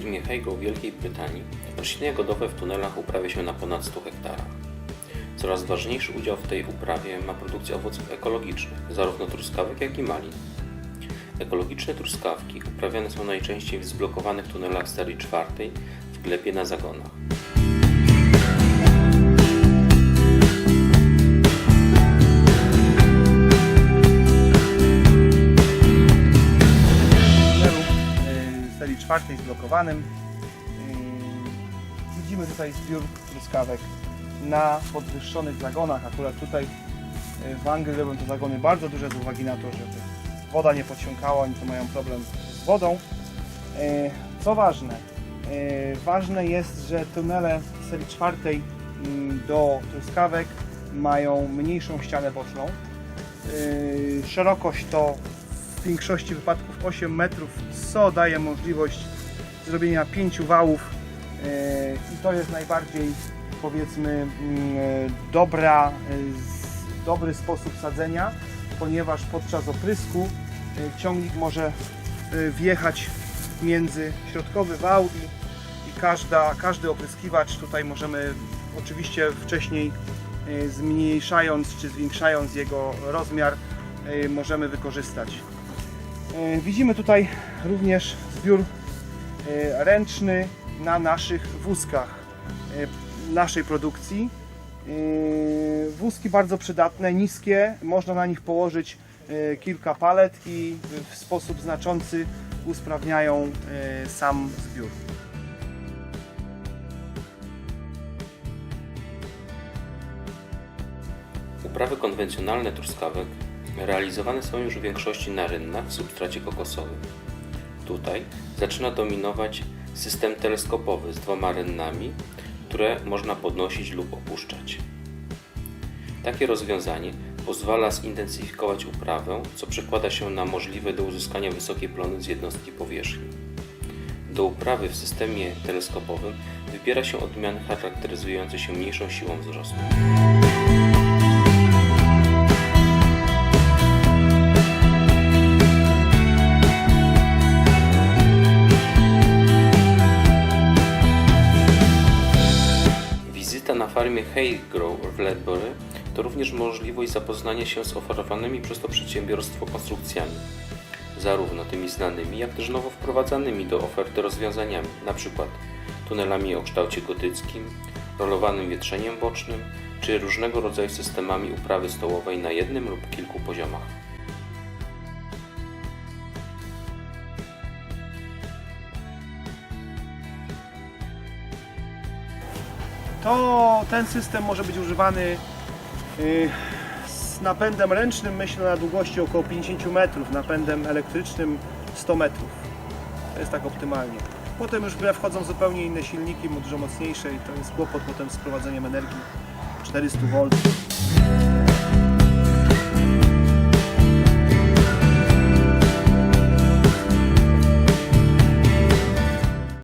Glasgow w Wielkiej Brytanii rośliny jagodowe w tunelach uprawia się na ponad 100 hektarach. Coraz ważniejszy udział w tej uprawie ma produkcja owoców ekologicznych, zarówno truskawek, jak i malin. Ekologiczne truskawki uprawiane są najczęściej w zblokowanych tunelach serii czwartej w glebie na zagonach. Serii czwartej zblokowanym. Widzimy tutaj zbiór truskawek na podwyższonych zagonach. Akurat tutaj y, w Anglii robią to zagony bardzo duże z uwagi na to, żeby woda nie podsiąkała, oni to mają problem z wodą. Y, Co ważne, y, ważne jest, że tunele serii czwartej mm, do truskawek mają mniejszą ścianę boczną. Szerokość to w większości wypadków 8 metrów, co daje możliwość zrobienia 5 wałów? Yy, i to jest najbardziej powiedzmy mm, e, dobra, e, dobry sposób sadzenia, ponieważ podczas oprysku e, ciągnik może e, wjechać między środkowy wał i, i każda, każdy opryskiwacz. Tutaj możemy oczywiście wcześniej e, zmniejszając czy zwiększając jego rozmiar e, możemy wykorzystać. E, Widzimy tutaj również zbiór e, ręczny na naszych wózkach e, naszej produkcji. Wózki bardzo przydatne, niskie, można na nich położyć kilka palet i w sposób znaczący usprawniają sam zbiór. Uprawy konwencjonalne truskawek realizowane są już w większości na rynnach w substracie kokosowym. Tutaj zaczyna dominować system teleskopowy z dwoma rynnami, które można podnosić lub opuszczać. Takie rozwiązanie pozwala zintensyfikować uprawę, co przekłada się na możliwe do uzyskania wysokiej plony z jednostki powierzchni. Do uprawy w systemie teleskopowym wybiera się odmiany charakteryzujące się mniejszą siłą wzrostu. Farmie Haygrow w Ledbury to również możliwość zapoznania się z oferowanymi przez to przedsiębiorstwo konstrukcjami, zarówno tymi znanymi, jak też nowo wprowadzanymi do oferty rozwiązaniami, np. tunelami o kształcie gotyckim, rolowanym wietrzeniem bocznym, czy różnego rodzaju systemami uprawy stołowej na jednym lub kilku poziomach. To ten system może być używany y, z napędem ręcznym, myślę na długości około 50 metrów, napędem elektrycznym 100 metrów. To jest tak optymalnie. Potem już wchodzą zupełnie inne silniki, dużo mocniejsze i to jest kłopot potem z prowadzeniem energii 400 V.